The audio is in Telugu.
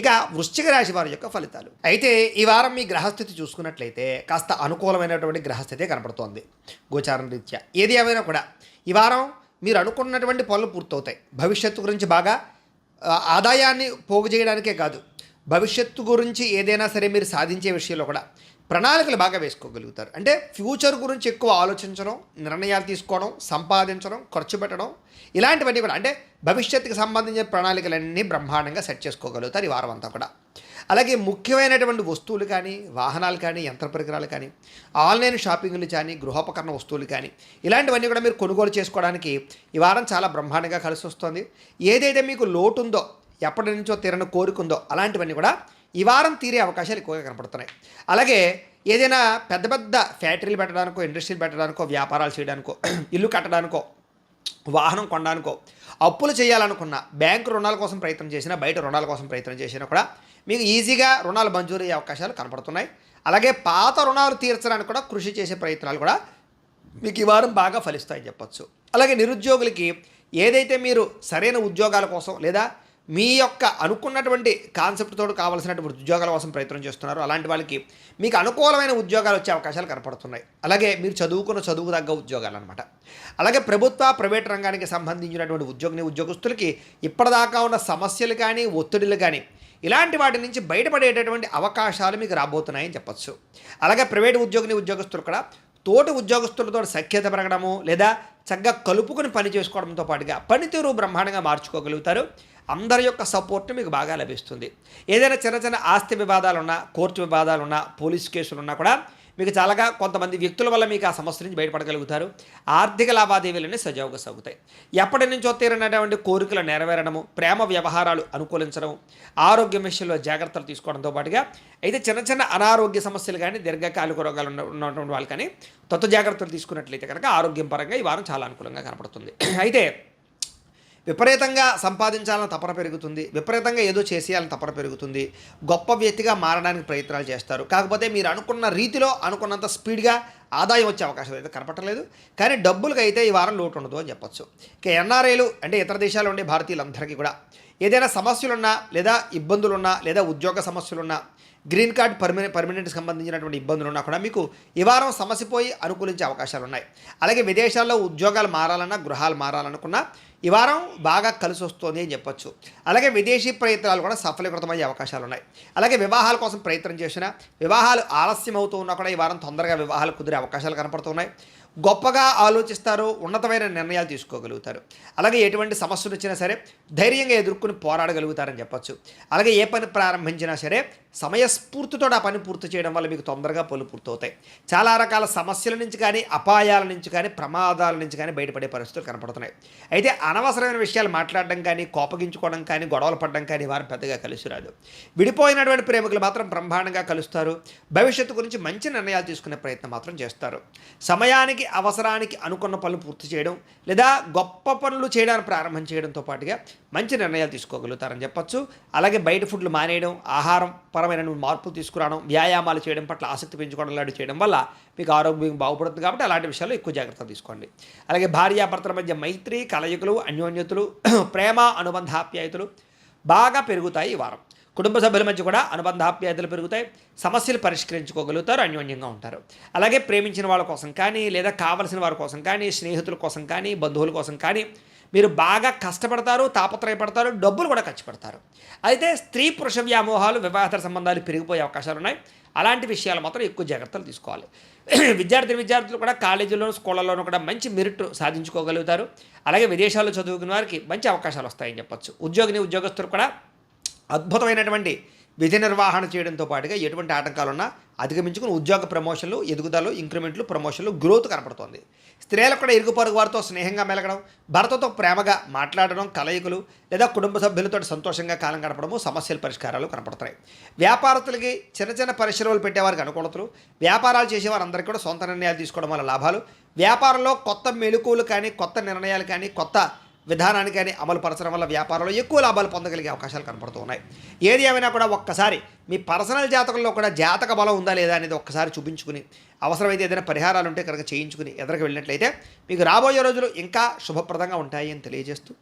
ఇక వృశ్చిక రాశి వారి యొక్క ఫలితాలు. అయితే ఈ వారం మీ గ్రహస్థితి చూసుకున్నట్లయితే కాస్త అనుకూలమైనటువంటి గ్రహస్థితే కనపడుతోంది. గోచారం రీత్యా ఏది ఏమైనా కూడా ఈ వారం మీరు అనుకున్నటువంటి పనులు పూర్తవుతాయి. భవిష్యత్తు గురించి బాగా ఆదాయాన్ని పోగు చేయడానికే కాదు భవిష్యత్తు గురించి ఏదైనా సరే మీరు సాధించే విషయంలో కూడా ప్రణాళికలు బాగా వేసుకోగలుగుతారు. అంటే ఫ్యూచర్ గురించి ఎక్కువ ఆలోచించడం నిర్ణయాలు తీసుకోవడం సంపాదించడం ఖర్చు పెట్టడం ఇలాంటివన్నీ కూడా అంటే భవిష్యత్తుకి సంబంధించిన ప్రణాళికలన్నీ బ్రహ్మాండంగా సెట్ చేసుకోగలుగుతారు ఈ వారం అంతా కూడా. అలాగే ముఖ్యమైనటువంటి వస్తువులు కానీ వాహనాలు కానీ యంత్ర పరికరాలు కానీ ఆన్లైన్ షాపింగ్లు కానీ గృహోపకరణ వస్తువులు కానీ ఇలాంటివన్నీ కూడా మీరు కొనుగోలు చేసుకోవడానికి ఈ వారం చాలా బ్రహ్మాండంగా కలిసి వస్తుంది. ఏదైతే మీకు లోటు ఉందో ఎప్పటి నుంచో తీరని కోరుకుందో అలాంటివన్నీ కూడా ఈ వారం తీరే అవకాశాలు ఎక్కువగా కనపడుతున్నాయి. అలాగే ఏదైనా పెద్ద పెద్ద ఫ్యాక్టరీలు పెట్టడానికో ఇండస్ట్రీలు పెట్టడానికో వ్యాపారాలు చేయడానికో ఇల్లు కట్టడానికో వాహనం కొనడానికో అప్పులు చేయాలనుకున్న బ్యాంకు రుణాల కోసం ప్రయత్నం చేసినా బయట రుణాల కోసం ప్రయత్నం చేసినా కూడా మీకు ఈజీగా రుణాలు మంజూరు అయ్యే అవకాశాలు కనపడుతున్నాయి. అలాగే పాత రుణాలు తీర్చడానికి కూడా కృషి చేసే ప్రయత్నాలు కూడా మీకు ఈ వారం బాగా ఫలిస్తాయని చెప్పొచ్చు. అలాగే నిరుద్యోగులకి ఏదైతే మీరు సరైన ఉద్యోగాల కోసం లేదా మీ యొక్క అనుకున్నటువంటి కాన్సెప్ట్ తోడు కావాల్సినటువంటి ఉద్యోగాల కోసం ప్రయత్నం చేస్తున్నారు. అలాంటి వాళ్ళకి మీకు అనుకూలమైన ఉద్యోగాలు వచ్చే అవకాశాలు కనపడుతున్నాయి. అలాగే మీరు చదువుకున్న చదువుకు తగ్గ ఉద్యోగాలు అనమాట అలాగే ప్రభుత్వ ప్రైవేట్ రంగానికి సంబంధించినటువంటి ఉద్యోగిని ఉద్యోగస్తులకి ఇప్పటిదాకా ఉన్న సమస్యలు కానీ ఒత్తిడులు కానీ ఇలాంటి వాటి నుంచి బయటపడేటటువంటి అవకాశాలు మీకు రాబోతున్నాయని చెప్పచ్చు. అలాగే ప్రైవేట్ ఉద్యోగిని ఉద్యోగస్తులు కూడా తోటి ఉద్యోగస్తులతో సఖ్యత పెరగడము లేదా చక్కగా కలుపుకొని పని చేసుకోవడంతో పాటుగా పనితీరు బ్రహ్మాండంగా మార్చుకోగలుగుతారు. అందరి యొక్క సపోర్ట్ మీకు బాగా లభిస్తుంది. ఏదైనా చిన్న చిన్న ఆస్తి వివాదాలు ఉన్నా కోర్టు వివాదాలు ఉన్నా పోలీస్ కేసులు ఉన్నా కూడా మీకు చాలాగా కొంతమంది వ్యక్తుల వల్ల మీకు ఆ సమస్య నుంచి బయటపడగలుగుతారు. ఆర్థిక లావాదేవీలన్నీ సజావుగా సాగుతాయి. ఎప్పటి నుంచో తీరనటువంటి కోరికలు నెరవేరడము ప్రేమ వ్యవహారాలు అనుకూలించడం ఆరోగ్య విషయంలో జాగ్రత్తలు తీసుకోవడంతో పాటుగా అయితే చిన్న చిన్న అనారోగ్య సమస్యలు కానీ దీర్ఘకాలిక రోగాలు ఉన్నటువంటి వాళ్ళు కానీ తత్వ జాగ్రత్తలు తీసుకున్నట్లయితే కనుక ఆరోగ్యం పరంగా ఈ వారం చాలా అనుకూలంగా కనపడుతుంది. అయితే విపరీతంగా సంపాదించాలని తపన పెరుగుతుంది. విపరీతంగా ఏదో చేసేయాలని తపన పెరుగుతుంది. గొప్ప వ్యక్తిగా మారడానికి ప్రయత్నాలు చేస్తారు. కాకపోతే మీరు అనుకున్న రీతిలో అనుకున్నంత స్పీడ్గా ఆదాయం వచ్చే అవకాశం అయితే కనపట్టలేదు కానీ డబ్బులకు అయితే ఈ వారం లోటు ఉండదు అని చెప్పొచ్చు. ఇక ఎన్ఆర్ఐలు అంటే ఇతర దేశాలు ఉండే భారతీయులందరికీ కూడా ఏదైనా సమస్యలున్నా లేదా ఇబ్బందులున్నా లేదా ఉద్యోగ సమస్యలున్నా గ్రీన్ కార్డ్ పర్మనెంట్ పర్మనెంట్కి సంబంధించినటువంటి ఇబ్బందులు ఉన్నా కూడా మీకు ఈ వారం సమస్య పోయి అనుకూలించే అవకాశాలు ఉన్నాయి అలాగే విదేశాల్లో ఉద్యోగాలు మారాలన్నా గృహాలు మారాలనుకున్నా ఈ వారం బాగా కలిసి వస్తుంది అని చెప్పొచ్చు. అలాగే విదేశీ ప్రయత్నాలు కూడా సఫలీకృతమయ్యే అవకాశాలు ఉన్నాయి అలాగే వివాహాల కోసం ప్రయత్నం చేసినా వివాహాలు ఆలస్యం అవుతూ ఉన్నా కూడా ఈ వారం తొందరగా వివాహాలు కుదిరే అవకాశాలు కనపడుతున్నాయి. గొప్పగా ఆలోచిస్తారు ఉన్నతమైన నిర్ణయాలు తీసుకోగలుగుతారు. అలాగే ఎటువంటి సమస్యలు వచ్చినా సరే ధైర్యంగా ఎదుర్కొని పోరాడగలుగుతారని చెప్పచ్చు. అలాగే ఏ పని ప్రారంభించినా సరే సమయస్ఫూర్తితో ఆ పని పూర్తి చేయడం వల్ల మీకు తొందరగా పనులు పూర్తవుతాయి. చాలా రకాల సమస్యల నుంచి కానీ అపాయాల నుంచి కానీ ప్రమాదాల నుంచి కానీ బయటపడే పరిస్థితులు కనపడుతున్నాయి. అయితే అనవసరమైన విషయాలు మాట్లాడడం కానీ కోపగించుకోవడం కానీ గొడవలు పడడం కానీ వారు పెద్దగా కలిసి రాదు. విడిపోయినటువంటి ప్రేమికులు మాత్రం బ్రహ్మాండంగా కలుస్తారు. భవిష్యత్తు గురించి మంచి నిర్ణయాలు తీసుకునే ప్రయత్నం మాత్రం చేస్తారు. సమయానికి అవసరానికి అనుకున్న పనులు పూర్తి చేయడం లేదా గొప్ప పనులు చేయడానికి ప్రారంభం చేయడంతో పాటుగా మంచి నిర్ణయాలు తీసుకోగలుగుతారని చెప్పచ్చు. అలాగే బయట ఫుడ్లు మానేయడం ఆహారం పరమైన మార్పులు తీసుకురావడం వ్యాయామాలు చేయడం పట్ల ఆసక్తి పెంచుకోవడం లాంటివి చేయడం వల్ల మీకు ఆరోగ్యం బాగుపడుతుంది కాబట్టి అలాంటి విషయాల్లో ఎక్కువ జాగ్రత్త తీసుకోండి. అలాగే భార్యాభర్తల మధ్య మైత్రి కలయికలు అన్యోన్యతలు ప్రేమ అనుబంధాప్యాయతలు బాగా పెరుగుతాయి ఈ వారం. కుటుంబ సభ్యుల మధ్య కూడా అనుబంధాప్యాయతలు పెరుగుతాయి. సమస్యలు పరిష్కరించుకోగలుగుతారు అన్యోన్యంగా ఉంటారు. అలాగే ప్రేమించిన వాళ్ళ కోసం కానీ లేదా కావలసిన వారి కోసం కానీ స్నేహితుల కోసం కానీ బంధువుల కోసం కానీ మీరు బాగా కష్టపడతారు తాపత్రయపడతారు డబ్బులు కూడా ఖర్చు పెడతారు. అయితే స్త్రీ పురుష వ్యామోహాలు వివాహేతర సంబంధాలు పెరిగిపోయే అవకాశాలు ఉన్నాయి. అలాంటి విషయాలు మాత్రం ఎక్కువ జాగ్రత్తలు తీసుకోవాలి. విద్యార్థి విద్యార్థులు కూడా కాలేజీలోనూ స్కూళ్ళలోనూ కూడా మంచి మెరిట్ సాధించుకోగలుగుతారు. అలాగే విదేశాల్లో చదువుకున్న వారికి మంచి అవకాశాలు వస్తాయని చెప్పొచ్చు. ఉద్యోగిని ఉద్యోగస్తులు కూడా అద్భుతమైనటువంటి విధి నిర్వహణ చేయడంతో పాటుగా ఎటువంటి ఆటంకాలున్నా అధిగమించుకుని ఉద్యోగ ప్రమోషన్లు ఎదుగుదల ఇంక్రిమెంట్లు ప్రమోషన్లు గ్రోత్ కనపడుతోంది. స్త్రీలకు కూడా ఇరుగు పొరుగు వారితో స్నేహంగా మెలగడం భర్తతో ప్రేమగా మాట్లాడడం కలయికలు లేదా కుటుంబ సభ్యులతో సంతోషంగా కాలం గడపడము సమస్యల పరిష్కారాలు కనపడతాయి. వ్యాపారస్తులకి చిన్న చిన్న పరిశ్రమలు పెట్టేవారికి అనుకూలతలు వ్యాపారాలు చేసేవారందరికీ కూడా సొంత నిర్ణయాలు తీసుకోవడం వల్ల లాభాలు. వ్యాపారంలో కొత్త మెలకువలు కానీ కొత్త నిర్ణయాలు కానీ కొత్త విధానాన్ని కానీ అమలు పరచడం వల్ల వ్యాపారంలో ఎక్కువ లాభాలు పొందగలిగే అవకాశాలు కనపడుతూ ఉన్నాయి. ఏది ఏమైనా కూడా ఒక్కసారి మీ పర్సనల్ జాతకంలో కూడా జాతక బలం ఉందా లేదా అనేది ఒక్కసారి చూపించుకుని అవసరమైతే ఏదైనా పరిహారాలు ఉంటే కనుక చేయించుకుని ఎదురుకు వెళ్ళినట్లయితే మీకు రాబోయే రోజులు ఇంకా శుభప్రదంగా ఉంటాయి అని తెలియజేస్తూ